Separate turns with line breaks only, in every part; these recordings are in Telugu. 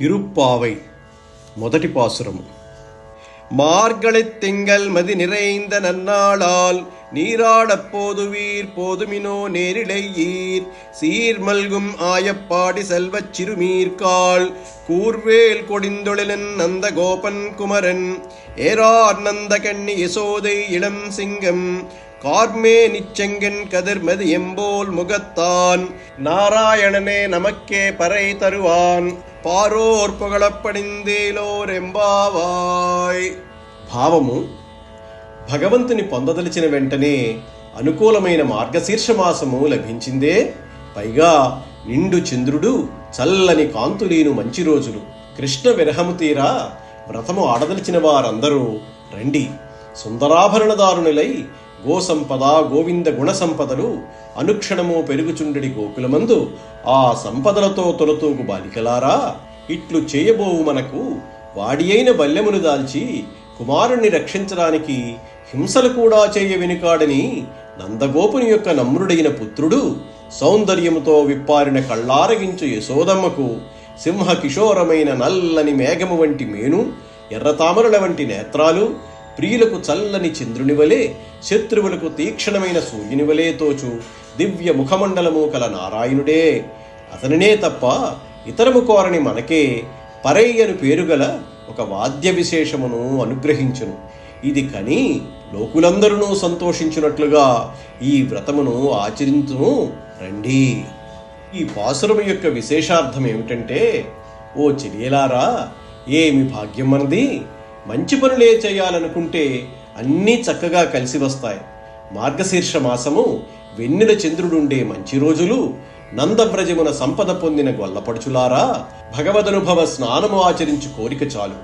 திருப்பாவை முதటి பாசுரம். மார்கழி திங்கள் மதி நிறைந்த நன்னாளால் நீராடப் போதுவீர் போதுமினோ நேரிழையீர். சீர்மல்கும் ஆயப்பாடி செல்வச் சிறுமீர்கால் கூர்வேல் கொடிந்தொழிலன் நந்த கோபன் குமரன். ஏரார் நந்த கண்ணி யசோதை இளம் சிங்கம் கார்மே நிச்செங்கன் கதிர்மதி எம்போல் முகத்தான். நாராயணனே நமக்கே பறை தருவான். పారోర్ పొగళప్పడిందేలోరెంబావాయ్ భావము భగవంతుని పొందదలిచిన వెంటనే అనుకూలమైన మార్గశీర్షమాసము లభించిందే. పైగా నిండు చంద్రుడు చల్లని కాంతులీను మంచి రోజులు కృష్ణ విరహము తీరా వ్రతము ఆడదలిచిన వారందరూ రండి. సుందరాభరణదారునిలై గోసంపద గోవింద గుణ సంపదలు అనుక్షణము పెరుగుచుండడి గోకులమందు ఆ సంపదలతో తొలతూగు బాలికలారా ఇట్లు చేయబోవు మనకు వాడి అయిన బల్యమును దాల్చి కుమారుణ్ణి రక్షించడానికి హింసలు కూడా చేయ వెనుకాడని నందగోపుని యొక్క నమ్రుడైన పుత్రుడు సౌందర్యముతో విప్పారిన కళ్ళారగించు యశోదమ్మకు సింహ కిషోరమైన నల్లని మేఘము వంటి మేను ఎర్రతామరుల వంటి నేత్రాలు ప్రియులకు చల్లని చంద్రుని వలె శత్రువులకు తీక్షణమైన సూర్యుని వలె తోచు దివ్య ముఖమండలము కల నారాయణుడే. అతనినే తప్ప ఇతరము కోరని మనకే పరయ్యను పేరుగల ఒక వాద్య విశేషమును అనుగ్రహించును. ఇది కని లోకులందరూ సంతోషించినట్లుగా ఈ వ్రతమును ఆచరించును. రండి. ఈ పాసురము యొక్క విశేషార్థం ఏమిటంటే ఓ చెలియలారా ఏమి భాగ్యం మనది? మంచి పనులే చేయాలనుకుంటే అన్నీ చక్కగా కలిసి వస్తాయి. మార్గశీర్ష మాసము వెన్నెల చంద్రుడుండే మంచి రోజులు నందవ్రజమున సంపద పొందిన గొల్లపడుచులారా భగవదనుభవ స్నానము ఆచరించు కోరిక చాలు.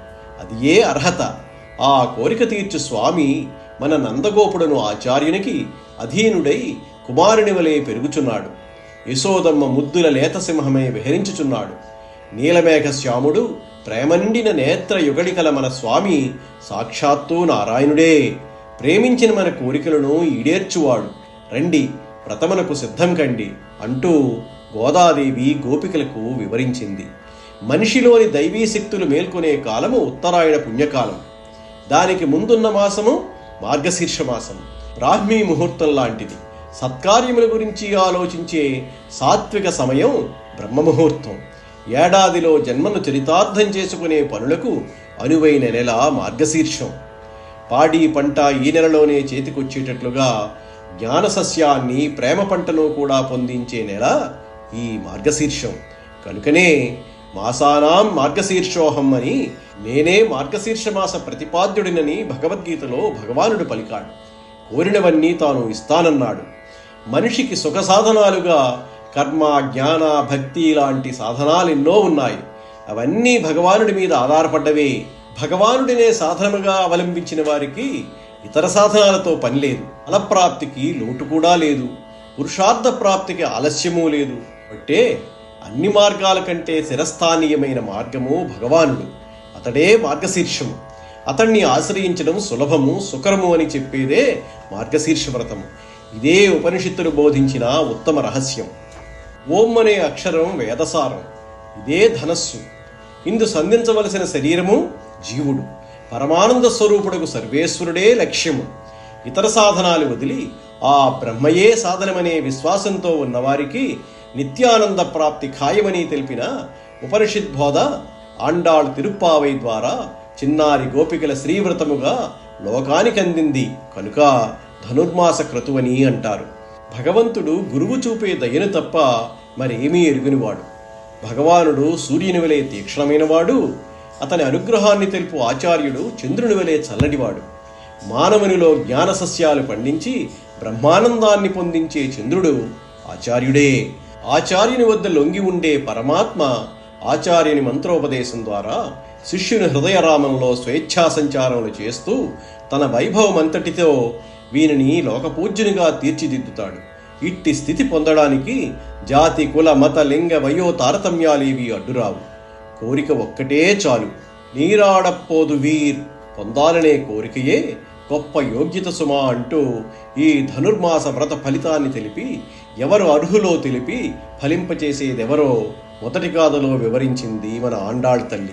అది ఏ అర్హత? ఆ కోరిక తీర్చు స్వామి మన నందగోపుడను ఆచార్యునికి అధీనుడై కుమారుని వలె పెరుగుచున్నాడు. యశోదమ్మ ముద్దుల లేతసింహమై విహరించుచున్నాడు. నీలమేఘ శ్యాముడు ప్రేమండిన నేత్ర యుగళికల మన స్వామి సాక్షాత్తు నారాయణుడే. ప్రేమించిన మన కోరికలను ఈడేర్చువాడు. రండి వ్రతమునకు సిద్ధం కండి అంటూ గోదాదేవి గోపికలకు వివరించింది. మనిషిలోని దైవీ శక్తులు మేల్కొనే కాలము ఉత్తరాయణ పుణ్యకాలం. దానికి ముందున్న మాసము మార్గశీర్ష మాసం. బ్రాహ్మీ ముహూర్తం లాంటిది. సత్కార్యముల గురించి ఆలోచించే సాత్విక సమయం బ్రహ్మముహూర్తం. ఏడాదిలో జన్మను చరితార్థం చేసుకునే పనులకు అనువైన నెల మార్గశీర్షం. పాడి పంట ఈ నెలలోనే చేతికొచ్చేటట్లుగా జ్ఞాన సస్యాన్ని ప్రేమ పంటను కూడా పొందించే నెల ఈ మార్గశీర్షం. కనుకనే మాసానాం మార్గశీర్షోహం అని నేనే మార్గశీర్ష మాస ప్రతిపాద్యుడినని భగవద్గీతలో భగవానుడు పలికాడు. కోరినవన్నీ తాను ఇస్తానన్నాడు. మనిషికి సుఖ సాధనాలుగా కర్మ జ్ఞాన భక్తి లాంటి సాధనాలు ఎన్నో ఉన్నాయి. అవన్నీ భగవానుడి మీద ఆధారపడ్డవే. భగవానుడినే సాధనముగా అవలంబించిన వారికి ఇతర సాధనాలతో పని లేదు. ఫలప్రాప్తికి లోటు కూడా లేదు. పురుషార్థ ప్రాప్తికి ఆలస్యమూ లేదు. అంటే అన్ని మార్గాల కంటే శిరస్థానీయమైన మార్గము భగవానుడు. అతడే మార్గశీర్షము. అతన్ని ఆశ్రయించడం సులభము సుకరము అని చెప్పేదే మార్గశీర్ష వ్రతము. ఇదే ఉపనిషత్తులు బోధించిన ఉత్తమ రహస్యం. ఓం అనే అక్షరం వేదసారం. ఇదే ధనస్సు. ఇందు సంధించవలసిన శరీరము జీవుడు. పరమానంద స్వరూపుడకు సర్వేశ్వరుడే లక్ష్యము. ఇతర సాధనాలు వదిలి ఆ బ్రహ్మయే సాధనమనే విశ్వాసంతో ఉన్నవారికి నిత్యానంద ప్రాప్తి ఖాయమని తెలిపిన ఉపనిషత్ బోధ ఆండాళ్ తిరుప్పావై ద్వారా చిన్నారి గోపికల శ్రీవ్రతముగా లోకానికి అందింది కనుక ధనుర్మాస క్రతువని అంటారు. భగవంతుడు గురువు చూపే దయను తప్ప మరేమీ ఎరుగునివాడు. భగవానుడు సూర్యుని వలె తీక్షణమైనవాడు అతని అనుగ్రహాన్ని తెలుపు ఆచార్యుడు చంద్రుని వలె చల్లనివాడు. మానవునిలో జ్ఞాన సస్యాలు పండించి బ్రహ్మానందాన్ని పొందించే చంద్రుడు ఆచార్యుడే. ఆచార్యుని వద్ద లొంగి ఉండే పరమాత్మ ఆచార్యుని మంత్రోపదేశం ద్వారా శిష్యుని హృదయరామంలో స్వేచ్ఛా సంచారములు చేస్తూ తన వైభవం అంతటితో వీనిని లోకపూజ్యునిగా తీర్చిదిద్దుతాడు. ఇట్టి స్థితి పొందడానికి జాతి కుల మత లింగ వయో తారతమ్యాలేవి అడ్డురావు. కోరిక ఒక్కటే చాలు. నీరాడపోదు వీర్. పొందాలనే కోరికయే గొప్ప యోగ్యత సుమా అంటూ ఈ ధనుర్మాస వ్రత ఫలితాన్ని తెలిపి ఎవరు అర్హులో తెలిపి ఫలింపచేసేదెవరో మొదటి గాథలో వివరించింది మన ఆండాళ్ తల్లి.